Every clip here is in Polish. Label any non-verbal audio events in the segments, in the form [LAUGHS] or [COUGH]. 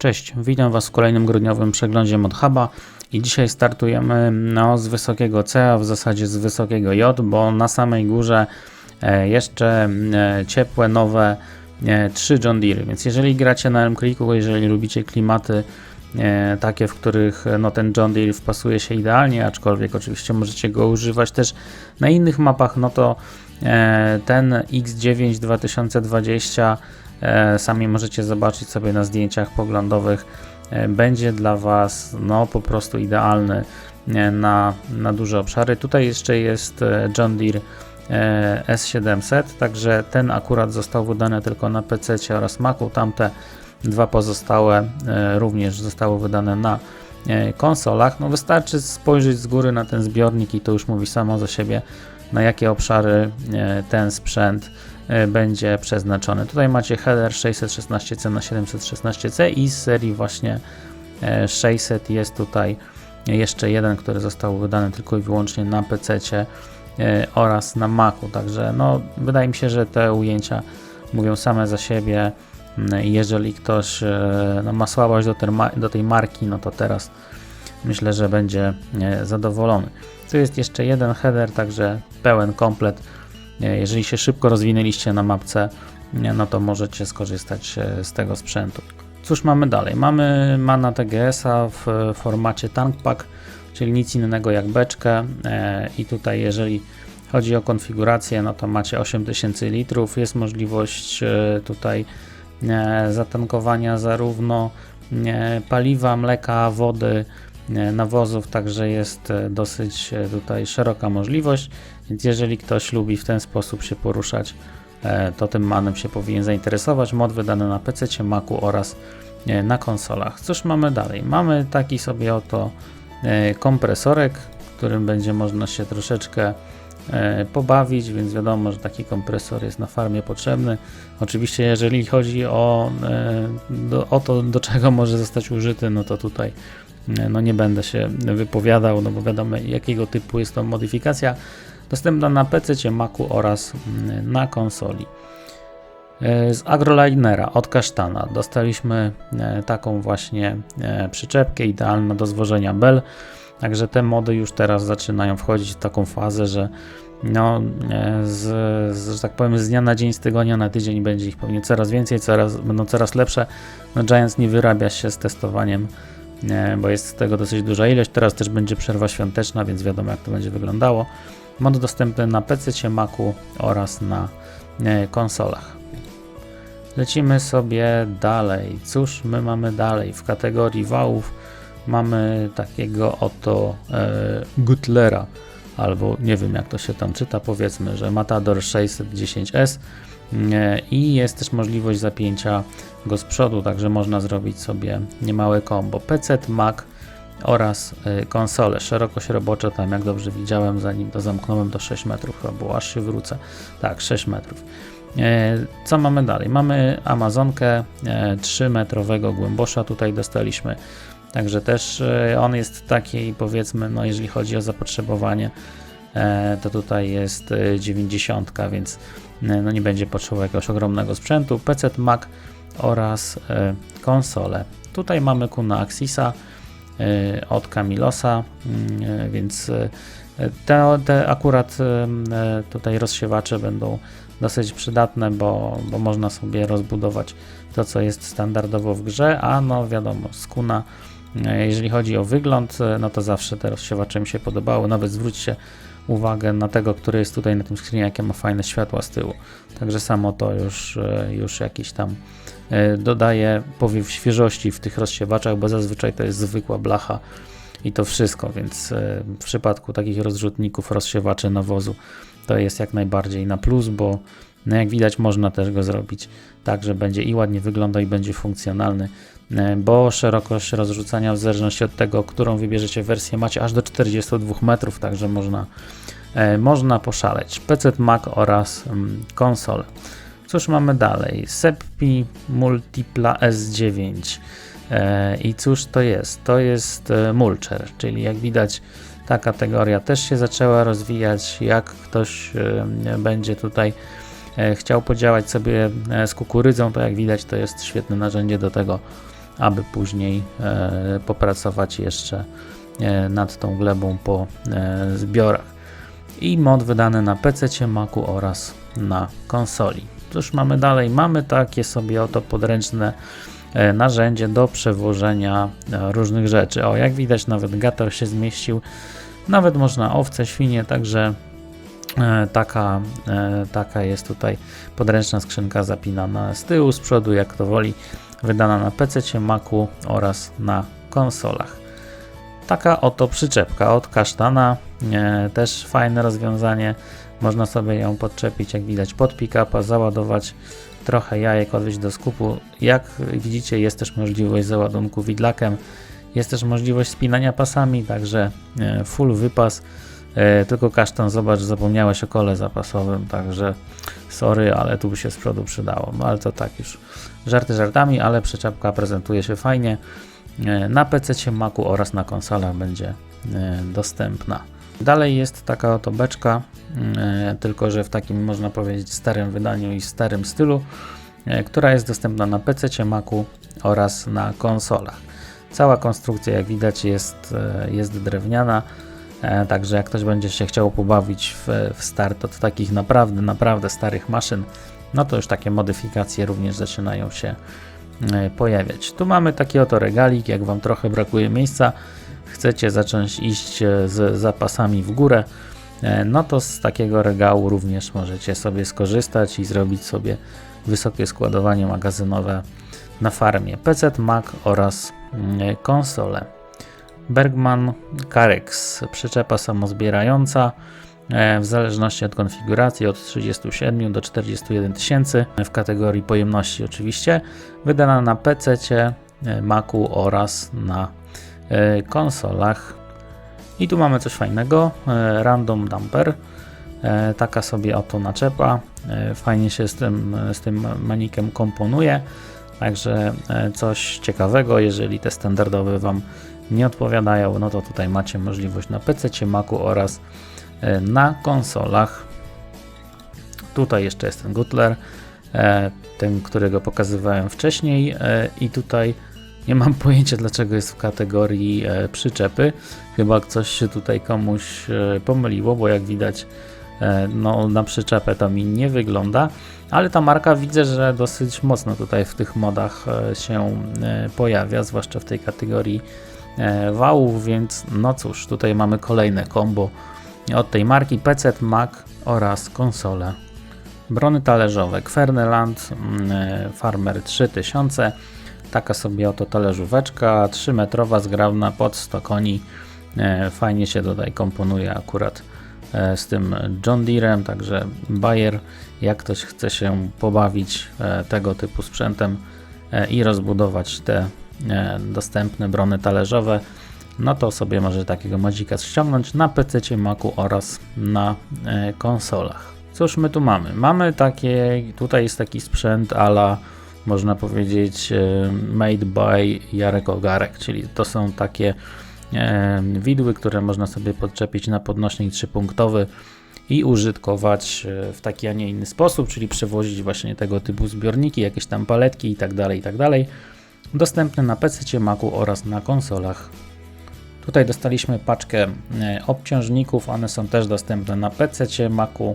Cześć, witam Was w kolejnym grudniowym przeglądzie ModHuba i dzisiaj startujemy no, z wysokiego C, a w zasadzie z wysokiego J, bo na samej górze e, jeszcze e, ciepłe, nowe e, 3 John Deere, więc jeżeli gracie na Elm-Creeku, jeżeli lubicie klimaty e, takie, w których e, no, ten John Deere wpasuje się idealnie, aczkolwiek oczywiście możecie go używać też na innych mapach, no to e, ten X9 2020 e, sami możecie zobaczyć sobie na zdjęciach poglądowych, e, będzie dla Was no, po prostu idealny e, na, na duże obszary. Tutaj jeszcze jest e, John Deere e, S700, także ten akurat został wydany tylko na PC oraz Macu, tamte dwa pozostałe e, również zostały wydane na e, konsolach. No wystarczy spojrzeć z góry na ten zbiornik i to już mówi samo za siebie, na jakie obszary e, ten sprzęt e, będzie przeznaczony. Tutaj macie header 616C na 716C i z serii właśnie e, 600 jest tutaj jeszcze jeden, który został wydany tylko i wyłącznie na PC oraz na Macu. Także no, wydaje mi się, że te ujęcia mówią same za siebie. Mm, Jeżeli ktoś e, no, ma słabość do, do tej marki, no to teraz myślę, że będzie e, zadowolony. Tu jest jeszcze jeden header, także pełen komplet. E, Jeżeli się szybko rozwinęliście na mapce, no to możecie skorzystać e, z tego sprzętu. Cóż mamy dalej? Mamy Mana TGS-a w e, formacie Tank Pack, czyli nic innego jak beczkę i tutaj jeżeli chodzi o konfigurację, no to macie 8000 litrów, jest możliwość tutaj zatankowania zarówno paliwa, mleka, wody, nawozów, także jest dosyć tutaj szeroka możliwość, więc jeżeli ktoś lubi w ten sposób się poruszać, e, to tym manem się powinien zainteresować. Mod wydany na PC, Macu oraz e, na konsolach. Cóż mamy dalej? Mamy taki sobie oto e, kompresorek, którym będzie można się troszeczkę pobawić, więc wiadomo, że taki kompresor jest na farmie potrzebny. Oczywiście, jeżeli chodzi o, o to, do czego [LAUGHS] może zostać użyty, no to tutaj no nie będę się wypowiadał, no bo wiadomo, jakiego typu jest to modyfikacja. Dostępna na PC, Macu oraz mm, na konsoli. E, Z agrolinera od kasztana dostaliśmy e, taką właśnie e, przyczepkę idealną do zwożenia bel. Także te mody już teraz zaczynają wchodzić w taką fazę, że no, z, z, że tak powiem, z dnia na dzień, z tygodnia na tydzień będzie ich pewnie coraz więcej, coraz, będą coraz lepsze. No, Giants nie wyrabia się z testowaniem, bo jest tego dosyć duża ilość. Teraz też będzie przerwa świąteczna, więc wiadomo jak to będzie wyglądało. Mod dostępny na PC, Macu oraz na e, konsolach. Lecimy sobie dalej. Cóż my mamy dalej? W kategorii wałów mamy takiego oto e, Gutlera, albo nie wiem jak to się tam czyta, powiedzmy, że Matador 610S e, i jest też możliwość zapięcia go z przodu, także można zrobić sobie niemałe combo PC, Mac oraz e, konsole. Szerokość robocza tam jak dobrze widziałem, zanim to zamknąłem to 6 metrów chyba było, aż się wrócę. Tak, 6 metrów. E, Co mamy dalej? Mamy Amazonkę 3-metrowego głębosza tutaj dostaliśmy. Także też on jest taki, powiedzmy, no jeżeli chodzi o zapotrzebowanie, to tutaj jest e, 90, więc no nie będzie potrzebował jakiegoś ogromnego sprzętu. PC, Mac oraz konsole. Tutaj mamy Kuna Axisa od Camilosa, mm, e, więc e, te, te akurat e, e, tutaj rozsiewacze będą dosyć przydatne, bo, bo można sobie rozbudować to, co jest standardowo w grze, a no wiadomo, z Kuna, e, jeżeli chodzi o wygląd, e, no to zawsze te rozsiewacze mi się podobały, nawet zwróćcie uwagę na tego, który jest tutaj na tym screenie, jakie ma fajne światła z tyłu. Także samo to już, e, już jakiś tam e, dodaje powiew świeżości w tych rozsiewaczach, bo zazwyczaj to jest zwykła blacha i to wszystko, więc e, w przypadku takich rozrzutników, rozsiewaczy nawozu to jest jak najbardziej na plus, bo no jak widać można też go zrobić tak, że będzie i ładnie wygląda i będzie funkcjonalny, e, bo szerokość rozrzucania w zależności od tego, którą wybierzecie wersję macie aż do 42 metrów, także można, e, można poszaleć. PC, Mac oraz mm, konsole. Cóż mamy dalej? Seppi Multipla S9. E, I cóż to jest? To jest e, mulcher, czyli jak widać ta kategoria też się zaczęła rozwijać. Jak ktoś e, będzie tutaj chciał podziałać sobie z kukurydzą, to jak widać to jest świetne narzędzie do tego, aby później popracować jeszcze nad tą glebą po zbiorach. I mod wydany na PC, Macu oraz na konsoli. Cóż mamy dalej? Mamy takie sobie oto podręczne e, narzędzie do przewożenia e, różnych rzeczy. O, jak widać nawet gator się zmieścił, nawet można owce, świnie, także e, taka, taka jest tutaj podręczna skrzynka zapinana z tyłu, z przodu, jak to woli, wydana na PC, Macu oraz na konsolach. Taka oto przyczepka od kasztana, też fajne rozwiązanie. Można sobie ją podczepić, jak widać, pod pick-upa, załadować trochę jajek, odwieźć do skupu. Jak widzicie, jest też możliwość załadunku widlakiem, jest też możliwość spinania pasami, także e, full wypas. E, Tylko kasztan, zobacz, zapomniałeś o kole zapasowym, także sorry, ale tu by się z przodu przydało. No ale to tak już żarty żartami, ale przyczepka prezentuje się fajnie. E, Na PC, Macu oraz na konsolach będzie dostępna. Dalej jest taka oto beczka, e, tylko że w takim można powiedzieć starym wydaniu i starym stylu, e, która jest dostępna na PC, Macu oraz na konsolach. Cała konstrukcja, jak widać, jest, e, jest drewniana, także jak ktoś będzie się chciał pobawić w, w start od takich naprawdę, naprawdę starych maszyn, no to już takie modyfikacje również zaczynają się pojawiać. Tu mamy taki oto regalik, jak Wam trochę brakuje miejsca, chcecie zacząć iść e, z zapasami w górę, e, no to z takiego regału również możecie sobie skorzystać i zrobić sobie wysokie składowanie magazynowe na farmie PC, Mac oraz mm, konsole. Bergman Carex, przyczepa samozbierająca e, w zależności od konfiguracji od 37 do 41 tysięcy w kategorii pojemności oczywiście, wydana na PC, e, Macu oraz na e, konsolach. I tu mamy coś fajnego, e, Random Dumper, e, taka sobie oto naczepa, e, fajnie się z tym, z tym manikiem komponuje, także e, coś ciekawego, jeżeli te standardowe Wam nie odpowiadają, no to tutaj macie możliwość na PC, Macu oraz e, na konsolach. Tutaj jeszcze jest ten Gutler, e, ten, którego pokazywałem wcześniej e, i tutaj nie mam pojęcia dlaczego jest w kategorii e, przyczepy. Chyba coś się tutaj komuś e, pomyliło, bo jak widać e, no, na przyczepę to mi nie wygląda, ale ta marka widzę, że dosyć mocno tutaj w tych modach się pojawia, zwłaszcza w tej kategorii wałów, więc no cóż, tutaj mamy kolejne combo od tej marki PC, Mac oraz konsole. Brony talerzowe Kwerneland mm, Farmer 3000 taka sobie oto talerzóweczka 3 metrowa zgrabna pod 100 koni E, fajnie się tutaj komponuje akurat e, z tym John Deerem, także Bayer jak ktoś chce się pobawić e, tego typu sprzętem i rozbudować te dostępne brony talerzowe no to sobie może takiego madzika ściągnąć na PC, Macu oraz na konsolach. Cóż my tu mamy? Mamy takie, tutaj jest taki sprzęt ala można powiedzieć e, made by Jarek Ogarek, czyli to są takie e, widły, które można sobie podczepić na podnośnik trzypunktowy i użytkować e, w taki, a nie inny sposób, czyli przewozić właśnie tego typu zbiorniki, jakieś tam paletki i tak dalej, i tak. Dostępne na PC, Macu oraz na konsolach. Tutaj dostaliśmy paczkę obciążników, one są też dostępne na PC, Macu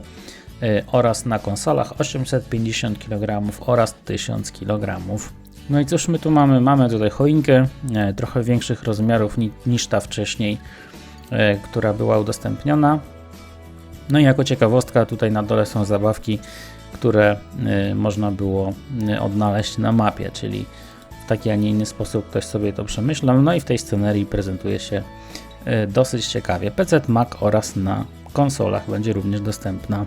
oraz na konsolach 850 kg oraz 1000 kg. No i cóż my tu mamy? Mamy tutaj choinkę e, trochę większych rozmiarów ni- niż ta wcześniej, e, która była udostępniona. No i jako ciekawostka tutaj na dole są zabawki, które można było odnaleźć na mapie, czyli w taki, a nie inny sposób ktoś sobie to przemyślał. No i w tej scenerii prezentuje się dosyć ciekawie. PC, Mac oraz na konsolach będzie również dostępna.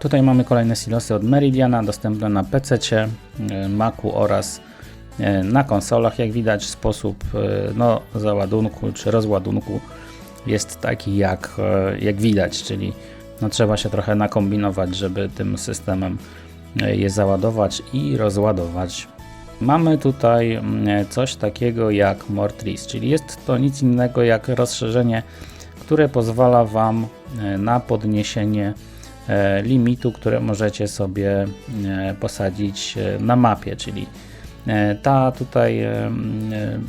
Tutaj mamy kolejne silosy od Meridiana, dostępne na PC, e, Macu oraz e, na konsolach. Jak widać, sposób e, no, załadunku czy rozładunku jest taki, jak, jak widać, czyli no, trzeba się trochę nakombinować, żeby tym systemem je załadować i rozładować. Mamy tutaj mm, coś takiego jak Mortris, czyli jest to nic innego jak rozszerzenie, które pozwala Wam na podniesienie limitu, które możecie sobie e, posadzić e, na mapie, czyli E, Ta tutaj e, e,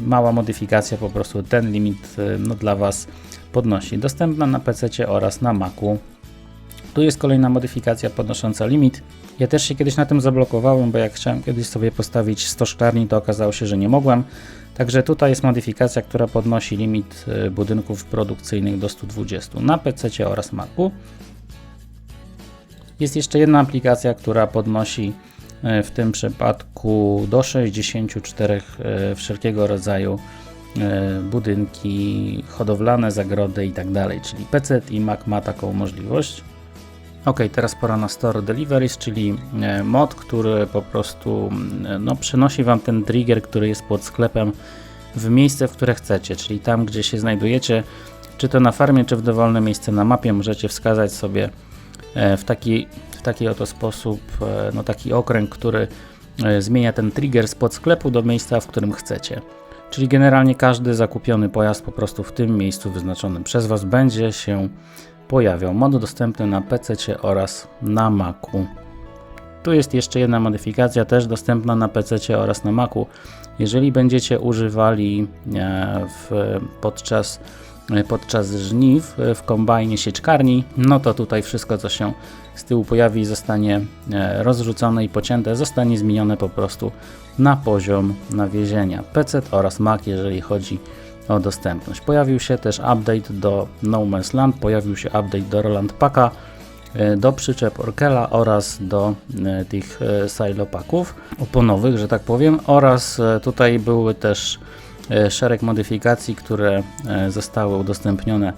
mała modyfikacja po prostu ten limit e, no, dla Was podnosi. Dostępna na PC oraz na Macu. Tu jest kolejna modyfikacja podnosząca limit. Ja też się kiedyś na tym zablokowałem, bo jak chciałem kiedyś sobie postawić 100 szklarni, to okazało się, że nie mogłem. Także tutaj jest modyfikacja, która podnosi limit e, budynków produkcyjnych do 120 na PC oraz Macu. Jest jeszcze jedna aplikacja, która podnosi e, w tym przypadku do 64 e, wszelkiego rodzaju e, budynki hodowlane, zagrody i tak. Czyli PC i Mac ma taką możliwość. Ok, teraz pora na Store Deliveries, czyli mod, który po prostu mm, no, przenosi Wam ten trigger, który jest pod sklepem w miejsce, w które chcecie, czyli tam, gdzie się znajdujecie, czy to na farmie, czy w dowolne miejsce na mapie, możecie wskazać sobie w taki, w taki oto sposób e, no, taki okręg, który e, zmienia ten trigger spod sklepu do miejsca, w którym chcecie. Czyli generalnie każdy zakupiony pojazd po prostu w tym miejscu wyznaczonym przez Was będzie się pojawiał. Mod dostępny na PC oraz na Macu. Tu jest jeszcze jedna modyfikacja, też dostępna na PC oraz na Macu. Jeżeli będziecie używali e, w, podczas, e, podczas żniw e, w kombajnie sieczkarni, no to tutaj wszystko, co się z tyłu pojawi, zostanie e, rozrzucone i pocięte, zostanie zmienione po prostu na poziom nawiezienia. PC oraz Mac, jeżeli chodzi o dostępność. Pojawił się też update do No Man's Land, pojawił się update do Roland Packa, do przyczep Orkela oraz do tych silo packów oponowych, że tak powiem, oraz tutaj były też szereg modyfikacji, które e, zostały udostępnione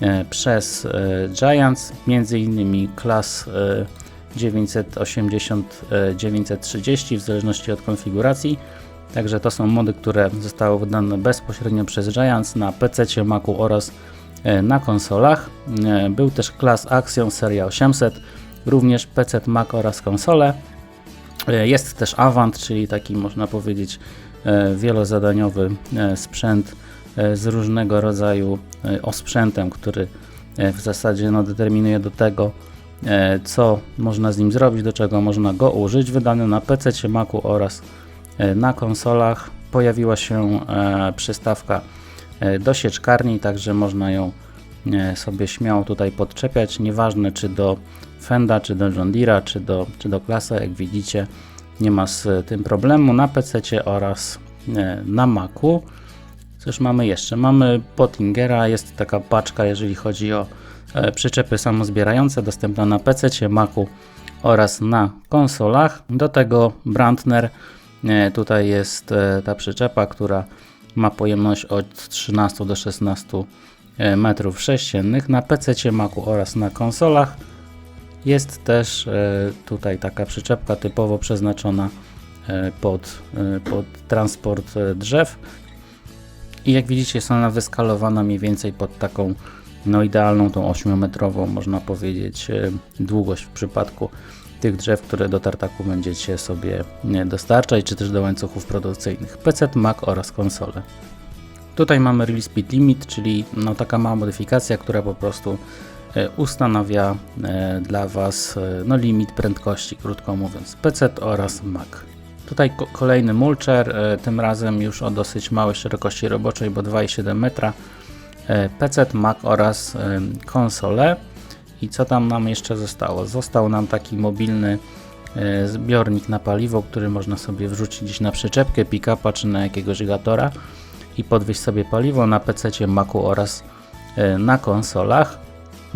e, przez e, Giants, między innymi klas e, 980-930 w zależności od konfiguracji. Także to są mody, które zostały wydane bezpośrednio przez Giants na PC, Macu oraz e, na konsolach. E, Był też klas Axiom Seria 800, również PC, Mac oraz konsole. E, Jest też Avant, czyli taki można powiedzieć e, wielozadaniowy e, sprzęt e, z różnego rodzaju e, osprzętem, który e, w zasadzie no, determinuje do tego, e, co można z nim zrobić, do czego można go użyć. Wydany na PC, Macu oraz e, na konsolach. Pojawiła się e, przystawka e, do sieczkarni, także można ją e, sobie śmiało tutaj podczepiać. Nieważne czy do Fenda, czy do John Deere'a, czy do, czy do Klasa, jak widzicie, nie ma z tym problemu na PC oraz e, na Macu. Cóż mamy jeszcze? Mamy Pottingera, jest taka paczka, jeżeli chodzi o e, przyczepy samozbierające, dostępna na PC, Macu oraz na konsolach. Do tego Brandner, e, tutaj jest ta przyczepa, która ma pojemność od 13 do 16 e, metrów sześciennych na PC, Macu oraz na konsolach. Jest też e, tutaj taka przyczepka typowo przeznaczona e, pod, e, pod transport drzew. I jak widzicie, jest ona wyskalowana mniej więcej pod taką no idealną, tą 8-metrową, można powiedzieć, długość w przypadku tych drzew, które do tartaku będziecie sobie dostarczać, czy też do łańcuchów produkcyjnych. PC, Mac oraz konsole. Tutaj mamy Release Speed Limit, czyli no taka mała modyfikacja, która po prostu ustanawia e, dla Was e, no limit prędkości, krótko mówiąc, PC oraz Mac. Tutaj ko- kolejny mulcher, e, tym razem już o dosyć małej szerokości roboczej, bo 2,7 metra. E, PC, Mac oraz e, konsole. I co tam nam jeszcze zostało? Został nam taki mobilny e, zbiornik na paliwo, który można sobie wrzucić gdzieś na przyczepkę, pick-upa czy na jakiegoś gatora i podwieźć sobie paliwo na PC, Macu oraz e, na konsolach.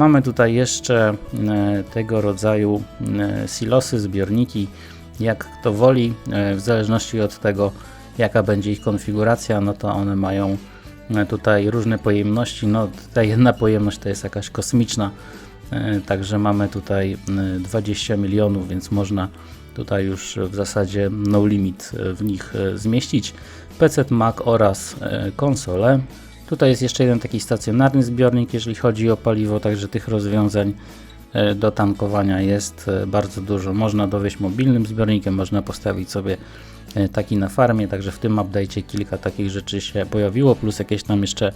Mamy tutaj jeszcze e, tego rodzaju e, silosy, zbiorniki, jak kto woli, e, w zależności od tego jaka będzie ich konfiguracja, no to one mają tutaj różne pojemności. No ta jedna pojemność to jest jakaś kosmiczna, także mamy tutaj e, 20 milionów, więc można tutaj już w zasadzie no limit w nich zmieścić. PC, Mac oraz konsole. Tutaj jest jeszcze jeden taki stacjonarny zbiornik, jeżeli chodzi o paliwo, także tych rozwiązań e, do tankowania jest e, bardzo dużo. Można dowieść mobilnym zbiornikiem, można postawić sobie e, taki na farmie, także w tym update'cie kilka takich rzeczy się pojawiło, plus jakieś tam jeszcze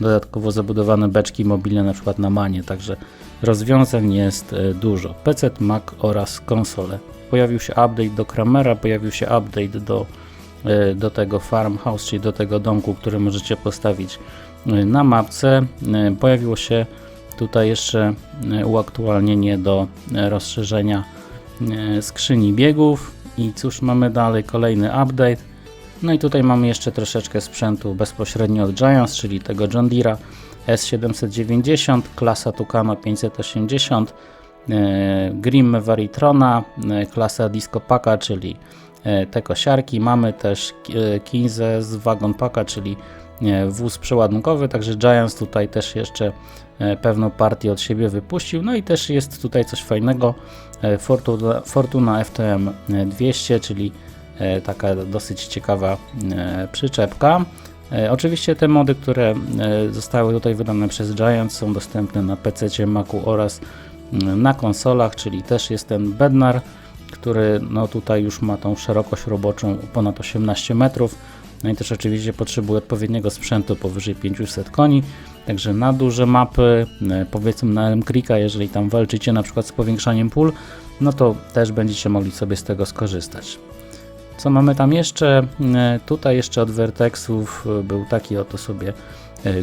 dodatkowo zabudowane beczki mobilne, na przykład na manie, także rozwiązań jest dużo. PC, Mac oraz konsole. Pojawił się update do Kramera, pojawił się update do do tego farmhouse, czyli do tego domku, który możecie postawić e, na mapce. E, Pojawiło się tutaj jeszcze uaktualnienie do rozszerzenia skrzyni biegów i cóż mamy dalej, kolejny update. No i tutaj mamy jeszcze troszeczkę sprzętu bezpośrednio od Giants, czyli tego John Deere'a S790, klasa Tucano 580, e, Grimm Varitrona, klasa Disco Packa, czyli te kosiarki. Mamy też e, Kinze z Wagon Packa, czyli e, wóz przeładunkowy, także Giants tutaj też jeszcze e, pewną partię od siebie wypuścił. No i też jest tutaj coś fajnego, e, Fortuna, Fortuna FTM 200, czyli e, taka dosyć ciekawa e, przyczepka. E, Oczywiście te mody, które e, zostały tutaj wydane przez Giant są dostępne na PC, Macu oraz mm, na konsolach, czyli też jest ten Bednar, który no tutaj już ma tą szerokość roboczą ponad 18 metrów. No i też oczywiście potrzebuje odpowiedniego sprzętu powyżej 500 koni. Także na duże mapy, e, powiedzmy na Elm Creeka, jeżeli tam walczycie na przykład z powiększaniem pól, no to też będziecie mogli sobie z tego skorzystać. Co mamy tam jeszcze? E, Tutaj jeszcze od Vertexów e, był taki oto sobie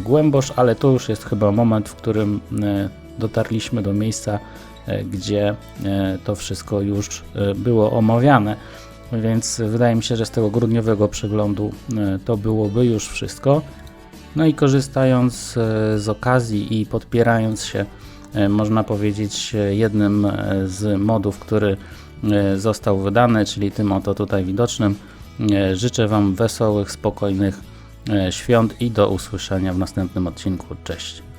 głębosz, ale to już jest chyba moment, w którym dotarliśmy do miejsca, gdzie e, to wszystko już e, było omawiane. Więc wydaje mi się, że z tego grudniowego przeglądu e, to byłoby już wszystko. No i korzystając e, z okazji i podpierając się, e, można powiedzieć, e, jednym e, z modów, który e, został wydany, czyli tym oto tutaj widocznym, e, życzę Wam wesołych, spokojnych e, świąt i do usłyszenia w następnym odcinku. Cześć.